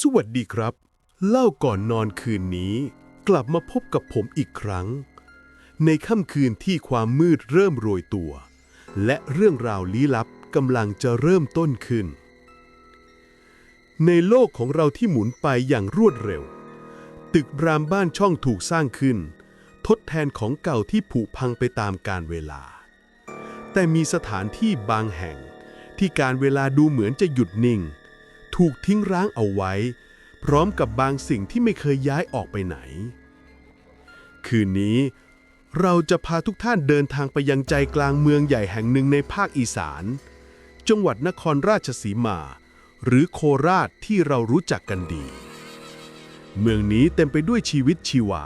สวัสดีครับ เล่าก่อนนอนคืนนี้ กลับมาพบกับผมอีกครั้ง ในค่ำคืนที่ความมืดเริ่มโรยตัว และเรื่องราวลี้ลับกำลังจะเริ่มต้นขึ้น ในโลกของเราที่หมุนไปอย่างรวดเร็ว ตึกรามบ้านช่องถูกสร้างขึ้น ทดแทนของเก่าที่ผุพังไปตามกาลเวลา แต่มีสถานที่บางแห่งที่การเวลาดูเหมือนจะหยุดนิ่ง ถูกทิ้งร้างเอาไว้ พร้อมกับบางสิ่งที่ไม่เคยย้ายออกไปไหน คืนนี้เราจะพาทุกท่านเดินทางไปยังใจกลางเมืองใหญ่แห่งหนึ่งในภาคอีสาน จังหวัดนครราชสีมา หรือโคราชที่เรารู้จักกันดี เมืองนี้เต็มไปด้วยชีวิตชีวา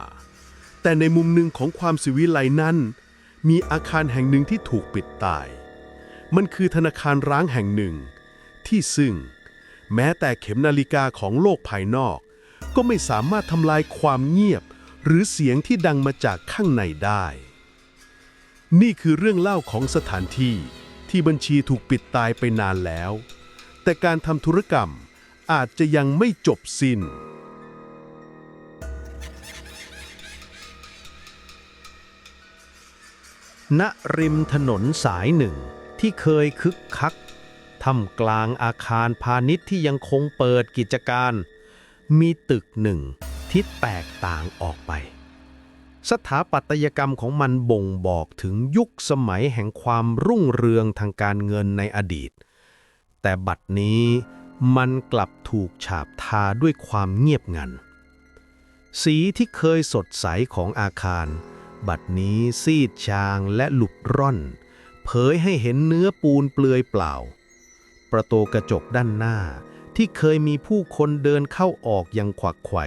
แต่ในมุมหนึ่งของความสิวิไลนั้น มีอาคารแห่งหนึ่งที่ถูกปิดตาย มันคือธนาคารร้างแห่งหนึ่ง ที่ซึ่ง แม้แต่เข็มนาฬิกาของโลกภายนอก ก็ไม่สามารถทำลายความเงียบ หรือเสียงที่ดังมาจากข้างในได้ นี่คือเรื่องเล่าของสถานที่ที่บัญชีถูกปิดตายไปนานแล้ว แต่การทำธุรกรรมอาจจะยังไม่จบสิ้น ณริมถนนสายหนึ่งที่เคยคึกคัก ท่ามกลางอาคารพาณิชย์ที่ยังคงเปิดกิจการ มีตึกหนึ่งที่แตกต่างออกไป สถาปัตยกรรมของมันบ่งบอกถึงยุคสมัยแห่งความรุ่งเรืองทางการเงินในอดีต แต่บัดนี้มันกลับถูกฉาบทาด้วยความเงียบงัน สีที่เคยสดใสของอาคาร บัดนี้ซีดชางและหลุดร่อน เผยให้เห็นเนื้อปูนเปลือยเปล่า ประตูกระจกด้านหน้า ที่เคยมีผู้คนเดินเข้าออกอย่างขวักไขว่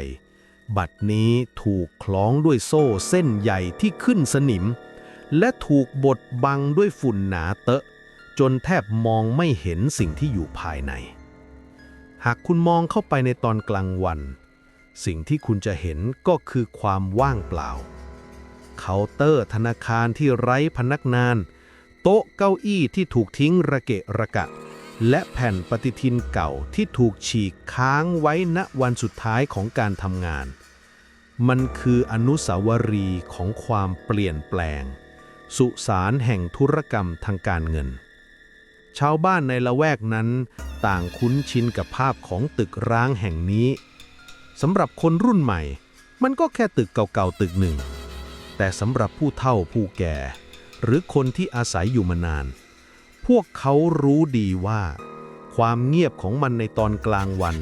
บัดนี้ถูกคล้องด้วยโซ่เส้นใหญ่ที่ขึ้นสนิม และถูกบดบังด้วยฝุ่นหนาเตอะจนแทบมองไม่เห็นสิ่งที่อยู่ภายใน หากคุณมองเข้าไปในตอนกลางวัน สิ่งที่คุณจะเห็นก็คือความว่างเปล่า เคาน์เตอร์ธนาคารที่ไร้พนักงาน โต๊ะเก้าอี้ที่ถูกทิ้งระเกะระกะ และแผ่นปฏิทินเก่าที่ถูกฉีกค้างไว้ณวันสุดท้ายของการทำงาน มันคืออนุสาวรีย์ของความเปลี่ยนแปลง สุสานแห่งธุรกรรมทางการเงิน ชาวบ้านในละแวกนั้น ต่างคุ้นชินกับภาพของตึกร้างแห่งนี้สำหรับคนรุ่นใหม่ มันก็แค่ตึกเก่าๆตึกหนึ่ง แต่สำหรับผู้เฒ่าผู้แก่ หรือคนที่อาศัยอยู่มานาน พวกเขารู้ดีว่า ความเงียบของมันในตอนกลางวัน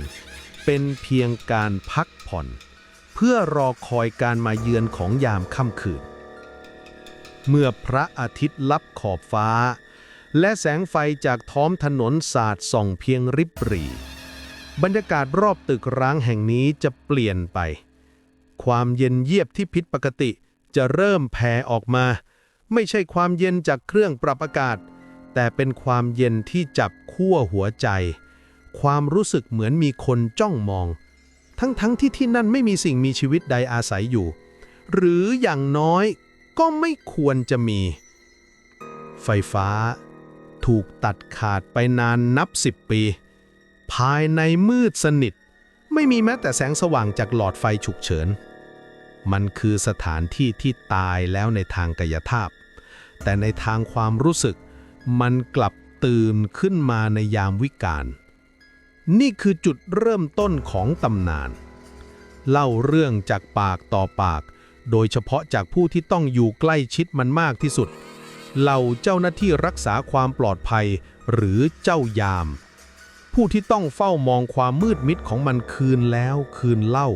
เป็นเพียงการพักผ่อน เพื่อรอคอยการมาเยือนของยามค่ำคืน เมื่อพระอาทิตย์ลับขอบฟ้า และแสงไฟจากท้องถนนสาดส่องเพียงริบหรี่ บรรยากาศรอบตึกร้างแห่งนี้จะเปลี่ยนไป ความเย็นเยียบที่ผิดปกติจะเริ่มแผ่ออกมา ไม่ใช่ความเย็นจากเครื่องปรับอากาศ แต่เป็นความเย็นที่จับขั้วหัวใจ ความรู้สึกเหมือนมีคนจ้องมอง ทั้งๆทที่ที่นั่นไม่มีสิ่งมีชีวิตใดอาศัยอยู่ หรืออย่างน้อยก็ไม่ควรจะมี ไฟฟ้า ถูกตัดขาดไปนานนับสิบปี ภายในมืดสนิท ไม่มีแม้แต่แสงสว่างจากหลอดไฟฉุกเฉิน มันคือสถานที่ที่ตายแล้วในทางกายภาพ แต่ในทางความรู้สึก มันกลับตื่นขึ้นมาในยามวิกาล นี่คือจุดเริ่มต้นของตำนาน เล่าเรื่องจากปากต่อปาก โดยเฉพาะจากผู้ที่ต้องอยู่ใกล้ชิดมันมากที่สุด เหล่าเจ้าหน้าที่รักษาความปลอดภัยหรือเจ้ายาม ผู้ที่ต้องเฝ้ามองความมืดมิดของมันคืนแล้วคืนเล่า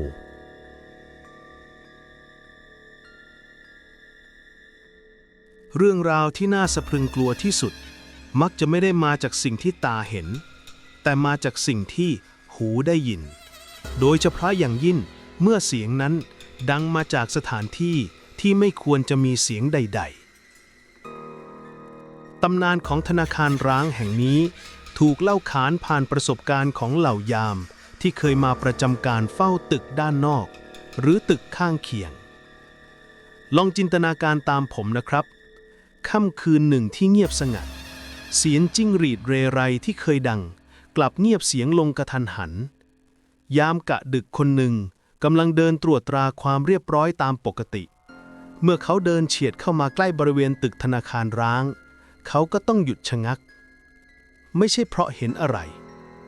เรื่องราวที่น่าสะพรึงกลัวที่สุด มักจะไม่ได้มาจากสิ่งที่ตาเห็น แต่มาจากสิ่งที่หูได้ยิน โดยเฉพาะอย่างยิ่งเมื่อเสียงนั้นดังมาจากสถานที่ที่ไม่ควรจะมีเสียงใด ๆ ตำนานของธนาคารร้างแห่งนี้ ถูกเล่าขานผ่านประสบการณ์ของเหล่ายาม ที่เคยมาประจำการเฝ้าตึกด้านนอก หรือตึกข้างเคียง ลองจินตนาการตามผมนะครับ ค่ำคืนหนึ่งที่เงียบสงัด เสียงจิ้งหรีดเรไรที่เคยดัง กลับเงียบเสียงลงกระทันหัน ยามกะดึกคนหนึ่งกำลังเดินตรวจตราความเรียบร้อยตามปกติ เมื่อเขาเดินเฉียดเข้ามาใกล้บริเวณตึกธนาคารร้าง เขาก็ต้องหยุดชะงัก ไม่ใช่เพราะเห็นอะไร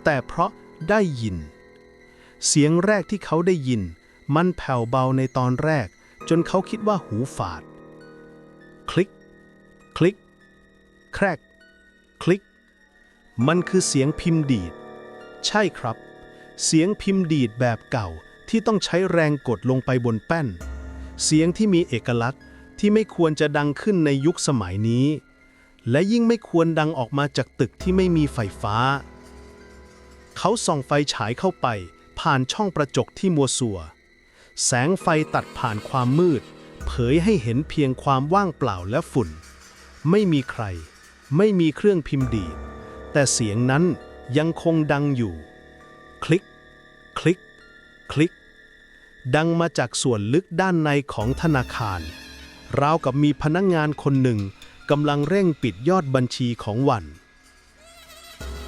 แต่เพราะได้ยิน เสียงแรกที่เขาได้ยิน มันแผ่วเบาในตอนแรก จนเขาคิดว่าหูฝาด คลิก คลิก แครก คลิก มันคือเสียงพิมพ์ดีด ใช่ครับ เสียงพิมพ์ดีดแบบเก่าที่ต้องใช้แรงกดลงไปบนแป้น เสียงที่มีเอกลักษณ์ที่ไม่ควรจะดังขึ้นในยุคสมัยนี้ และยิ่งไม่ควรดังออกมาจากตึกที่ไม่มีไฟฟ้า เขาส่องไฟฉายเข้าไป ผ่านช่องประจกที่มัวสัว แสงไฟตัดผ่านความมืด เผยให้เห็นเพียงความว่างเปล่าและฝุ่น ไม่มีใคร ไม่มีเครื่องพิมพ์ดีด แต่เสียงนั้นยังคงดังอยู่ คลิก คลิก คลิก ดังมาจากส่วนลึกด้านในของธนาคาร ราวกับมีพนักงงานคนหนึ่งกำลังเร่งปิดยอดบัญชีของวัน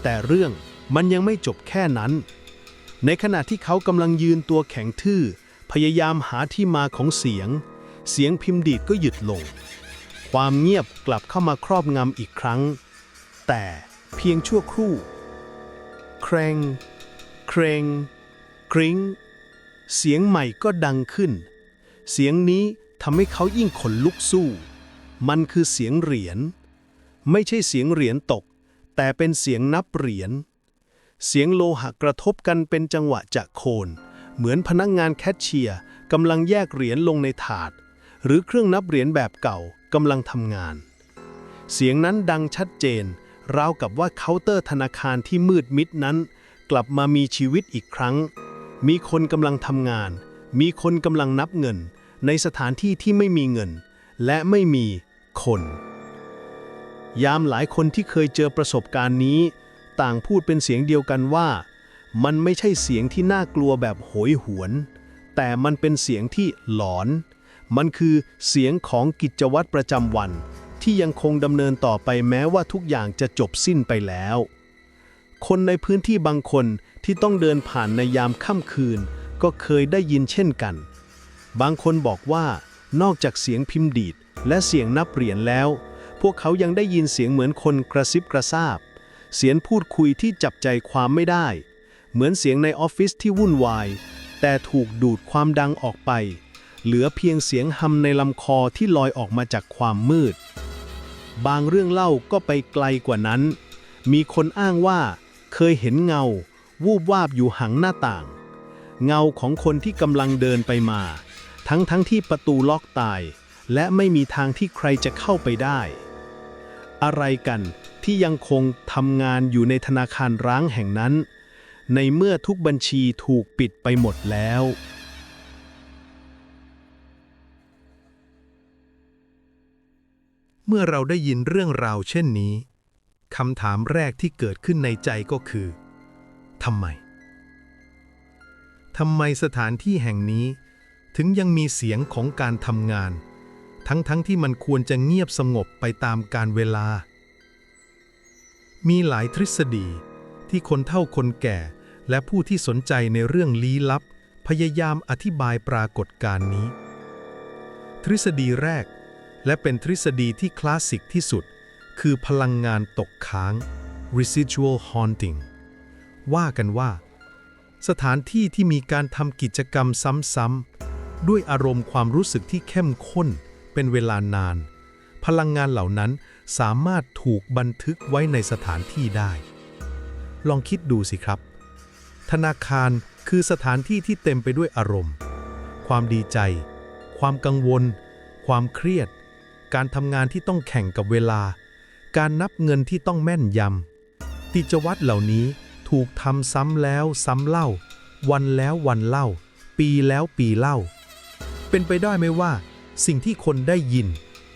แต่เรื่องมันยังไม่จบแค่นั้น ในขณะที่เขากำลังยืนตัวแข็งทื่อ พยายามหาที่มาของเสียง เสียงพิมพ์ดีดก็หยุดลง ความเงียบกลับเข้ามาครอบงำอีกครั้ง แต่เพียงชั่วครู่เครงเครงกริ้ง เสียงใหม่ก็ดังขึ้น เสียงนี้ทำให้เขายิ่งขนลุกสู้ มันคือเสียงเหรียญ ไม่ใช่เสียงเหรียญตก แต่เป็นเสียงนับเหรียญ เสียงโลหะกระทบกันเป็นจังหวะจากโคน เหมือนพนักงานแคชเชียร์กำลังแยกเหรียญลงในถาด หรือเครื่องนับเหรียญแบบเก่า กำลังทำงาน เสียงนั้นดังชัดเจน ราวกับว่าเคาน์เตอร์ธนาคารที่มืดมิดนั้น กลับมามีชีวิตอีกครั้ง มีคนกำลังทำงาน มีคนกำลังนับเงิน ในสถานที่ที่ไม่มีเงิน และไม่มีคน ยามหลายคนที่เคยเจอประสบการณ์นี้ ต่างพูดเป็นเสียงเดียวกันว่า มันไม่ใช่เสียงที่น่ากลัวแบบโหยหวน แต่มันเป็นเสียงที่หลอน มันคือเสียงของกิจวัตรประจำวัน ที่ยังคงดำเนินต่อไปแม้ว่าทุกอย่างจะจบสิ้นไปแล้ว คนในพื้นที่บางคนที่ต้องเดินผ่านในยามค่ำคืน ก็เคยได้ยินเช่นกัน บางคนบอกว่า นอกจากเสียงพิมพ์ดีด และเสียงนับเหรียญแล้ว พวกเขายังได้ยินเสียงเหมือนคนกระซิบกระซาบ เสียงพูดคุยที่จับใจความไม่ได้ เหมือนเสียงในออฟฟิศที่วุ่นวาย แต่ถูกดูดความดังออกไป เหลือเพียงเสียงหำในลำคอที่ลอยออกมาจากความมืด บางเรื่องเล่าก็ไปไกลกว่านั้น มีคนอ้างว่า เคยเห็นเงา วูบวาบอยู่หังหน้าต่าง เงาของคนที่กำลังเดินไปมา ทั้งทั้งที่ประตูล็อกตาย และไม่มีทางที่ใครจะเข้าไปได้ อะไรกันที่ยังคงทำงานอยู่ในธนาคารร้างแห่งนั้น ในเมื่อทุกบัญชีถูกปิดไปหมดแล้ว เมื่อเราได้ยินเรื่องราวเช่นนี้คำถามแรกที่เกิดขึ้นในใจก็คือทำไมทำไมสถานที่แห่งนี้ ถึงยังมีเสียงของการทำงาน ทั้งๆทที่มันควรจะเงียบสงบไปตามการเวลา มีหลายทฤษฎีที่คนเฒ่าคนแก่และผู้ที่สนใจในเรื่องลี้ลับ พยายามอธิบายปรากฏการณ์นี้ ทฤษฎีแรก และเป็นทฤษฎีที่คลาสสิกที่สุด คือพลังงานตกค้าง residual haunting ว่ากันว่า สถานที่ที่มีการทำกิจกรรมซ้ำๆด้วยอารมณ์ความรู้สึกที่เข้มข้น เป็นเวลานาน พลังงานเหล่านั้นสามารถถูกบันทึกไว้ในสถานที่ได้ ลองคิดดูสิครับ ธนาคารคือสถานที่ที่เต็มไปด้วยอารมณ์ ความดีใจ ความกังวล ความเครียด การทำงานที่ต้องแข่งกับเวลา การนับเงินที่ต้องแม่นยำกิจวัตรเหล่านี้ถูกทำซ้ำแล้วซ้ำเล่า วันแล้ววันเล่า ปีแล้วปีเล่า เป็นไปได้ไหมว่า สิ่งที่คนได้ยิน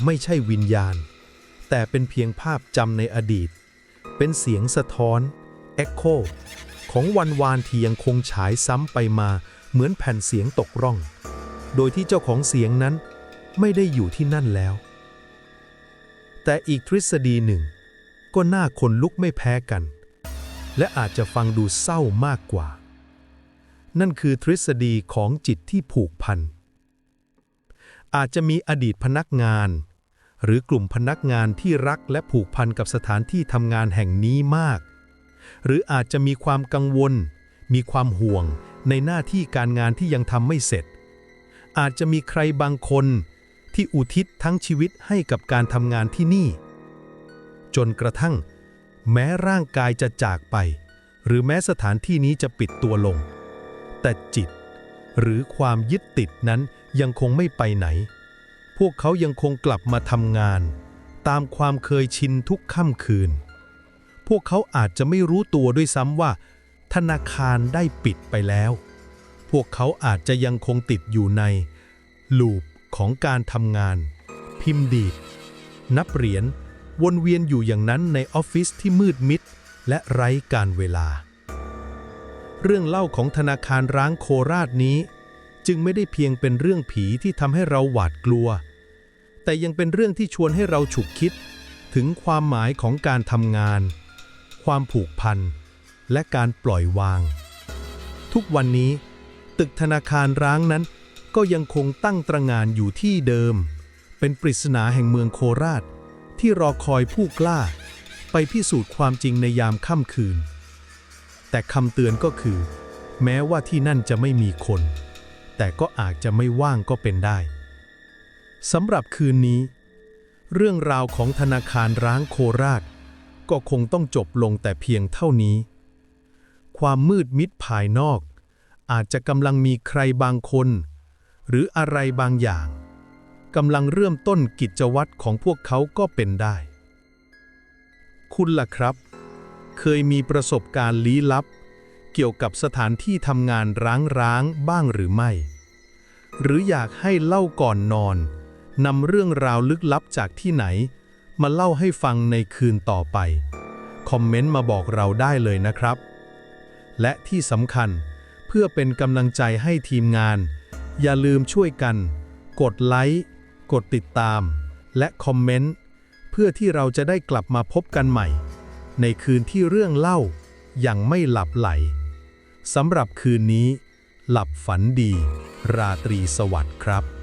ไม่ใช่วิญญาณ แต่เป็นเพียงภาพจำในอดีต เป็นเสียงสะท้อน Echo ของวันวานที่ยังคงฉายซ้ำไปมาเหมือนแผ่นเสียงตกร่อง โดยที่เจ้าของเสียงนั้นไม่ได้อยู่ที่นั่นแล้ว แต่อีกทฤษฎีหนึ่ง ก็น่าขนลุกไม่แพ้กัน และอาจจะฟังดูเศร้ามากกว่า นั่นคือทฤษฎีของจิตที่ผูกพัน อาจจะมีอดีตพนักงาน หรือกลุ่มพนักงานที่รักและผูกพันกับสถานที่ทำงานแห่งนี้มาก หรืออาจจะมีความกังวล มีความห่วงในหน้าที่การงานที่ยังทำไม่เสร็จ อาจจะมีใครบางคน ที่อุทิศทั้งชีวิตให้กับการทำงานที่นี่ จนกระทั่ง แม้ร่างกายจะจากไป หรือแม้สถานที่นี้จะปิดตัวลง แต่จิต หรือความยึดติดนั้นยังคงไม่ไปไหน พวกเขายังคงกลับมาทำงาน ตามความเคยชินทุกค่ำคืน พวกเขาอาจจะไม่รู้ตัวด้วยซ้ำว่า ธนาคารได้ปิดไปแล้ว พวกเขาอาจจะยังคงติดอยู่ในลูป ของการทำงาน พิมพ์ดีด นับเหรียญวนเวียนอยู่อย่างนั้นในออฟฟิศที่มืดมิด และไร้การเวลา เรื่องเล่าของธนาคารร้างโคราชนี้ จึงไม่ได้เพียงเป็นเรื่องผีที่ทำให้เราหวาดกลัว แต่ยังเป็นเรื่องที่ชวนให้เราฉุกคิด ถึงความหมายของการทำงาน ความผูกพัน และการปล่อยวาง ทุกวันนี้ ตึกธนาคารร้างนั้น ก็ยังคงตั้งตระงานอยู่ที่เดิม เป็นปริศนาแห่งเมืองโคราช ที่รอคอยผู้กล้า ไปพิสูจน์ความจริงในยามค่ำคืน แต่คำเตือนก็คือ แม้ว่าที่นั่นจะไม่มีคน แต่ก็อาจจะไม่ว่างก็เป็นได้สำหรับคืนนี้ เรื่องราวของธนาคารร้างโคราช ก็คงต้องจบลงแต่เพียงเท่านี้ ความมืดมิดภายนอก อาจจะกำลังมีใครบางคน หรืออะไรบางอย่างกำลังเริ่มต้นกิจวัตรของพวกเขาก็เป็นได้ คุณล่ะครับ เคยมีประสบการณ์ลี้ลับ เกี่ยวกับสถานที่ทำงานร้างๆบ้างหรือไม่ หรืออยากให้เล่าก่อนนอนนำเรื่องราวลึกลับจากที่ไหน มาเล่าให้ฟังในคืนต่อไป คอมเมนต์มาบอกเราได้เลยนะครับ และที่สำคัญเพื่อเป็นกำลังใจให้ทีมงาน อย่าลืมช่วยกัน กดไลค์ กดติดตาม และคอมเมนต์ เพื่อที่เราจะได้กลับมาพบกันใหม่ ในคืนที่เรื่องเล่ายังไม่หลับไหลสำหรับคืนนี้ หลับฝันดี ราตรีสวัสดิ์ครับ